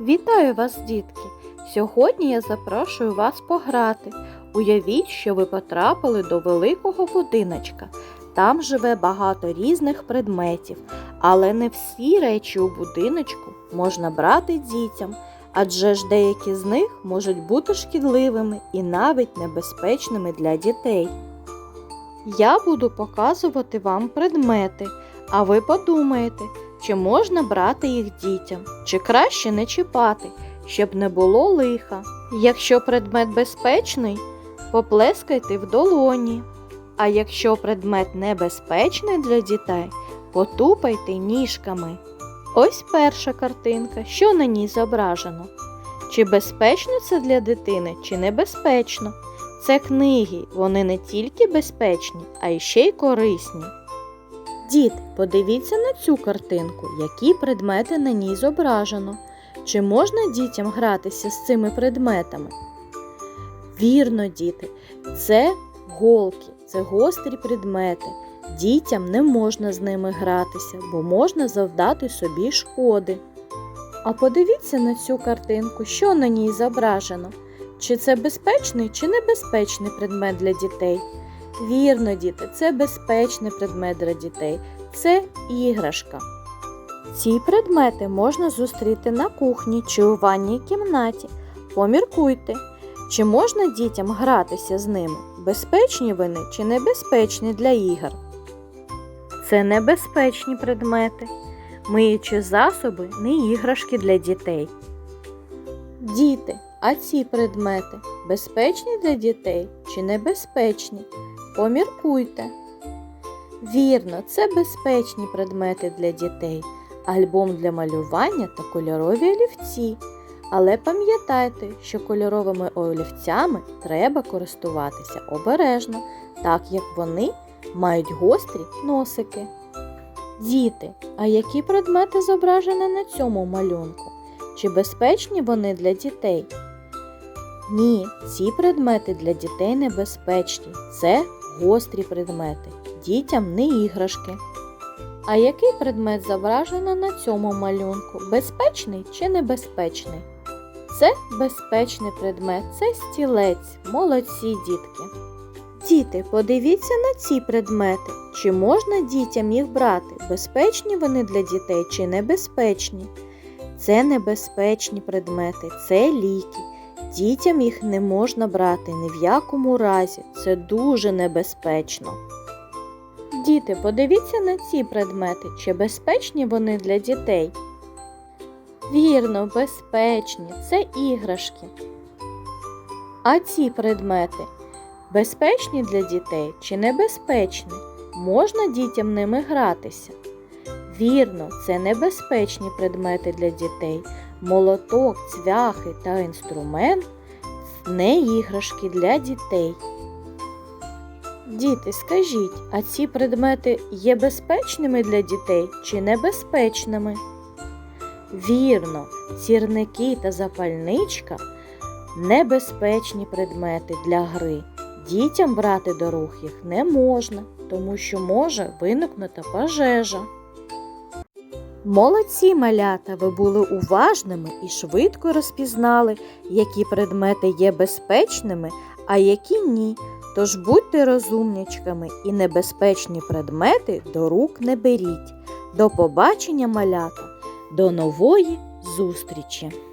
Вітаю вас, дітки! Сьогодні я запрошую вас пограти. Уявіть, що ви потрапили до великого будиночка. Там живе багато різних предметів, але не всі речі у будиночку можна брати дітям, адже ж деякі з них можуть бути шкідливими і навіть небезпечними для дітей. Я буду показувати вам предмети, а ви подумаєте, чи можна брати їх дітям, чи краще не чіпати, щоб не було лиха. Якщо предмет безпечний, поплескайте в долоні. А якщо предмет небезпечний для дітей, потупайте ніжками. Ось перша картинка, що на ній зображено. Чи безпечно це для дитини, чи небезпечно? Це книги, вони не тільки безпечні, а й ще й корисні. Дід, подивіться на цю картинку, які предмети на ній зображено. Чи можна дітям гратися з цими предметами? Вірно, діти, це голки, це гострі предмети. Дітям не можна з ними гратися, бо можна завдати собі шкоди. А подивіться на цю картинку, що на ній зображено. Чи це безпечний чи небезпечний предмет для дітей? Вірно, діти, це безпечний предмет для дітей. Це іграшка. Ці предмети можна зустріти на кухні чи у ванній кімнаті. Поміркуйте, чи можна дітям гратися з ними? Безпечні вони чи небезпечні для ігор? Це небезпечні предмети. Миючі засоби не іграшки для дітей. Діти, а ці предмети безпечні для дітей чи небезпечні? Поміркуйте. Вірно, це безпечні предмети для дітей, альбом для малювання та кольорові олівці. Але пам'ятайте, що кольоровими олівцями треба користуватися обережно, так як вони мають гострі носики. Діти, а які предмети зображені на цьому малюнку? Чи безпечні вони для дітей? Ні, ці предмети для дітей небезпечні. Це гострі предмети. Дітям не іграшки. А який предмет зображено на цьому малюнку? Безпечний чи небезпечний? Це безпечний предмет, це стілець. Молодці, дітки. Діти, подивіться на ці предмети. Чи можна дітям їх брати? Безпечні вони для дітей чи небезпечні? Це небезпечні предмети, це ліки. Дітям їх не можна брати ні в якому разі. Це дуже небезпечно. Діти, подивіться на ці предмети, чи безпечні вони для дітей. Вірно, безпечні, це іграшки. А ці предмети безпечні для дітей чи небезпечні? Можна дітям ними гратися? Вірно, це небезпечні предмети для дітей. Молоток, цвяхи та інструмент не іграшки для дітей. Діти, скажіть, а ці предмети є безпечними для дітей чи небезпечними? Вірно, сірники та запальничка небезпечні предмети для гри. Дітям брати до рук їх не можна, тому що може виникнути пожежа. Молодці малята, ви були уважними і швидко розпізнали, які предмети є безпечними, а які ні. Тож будьте розумнячками і небезпечні предмети до рук не беріть. До побачення, малята, до нової зустрічі!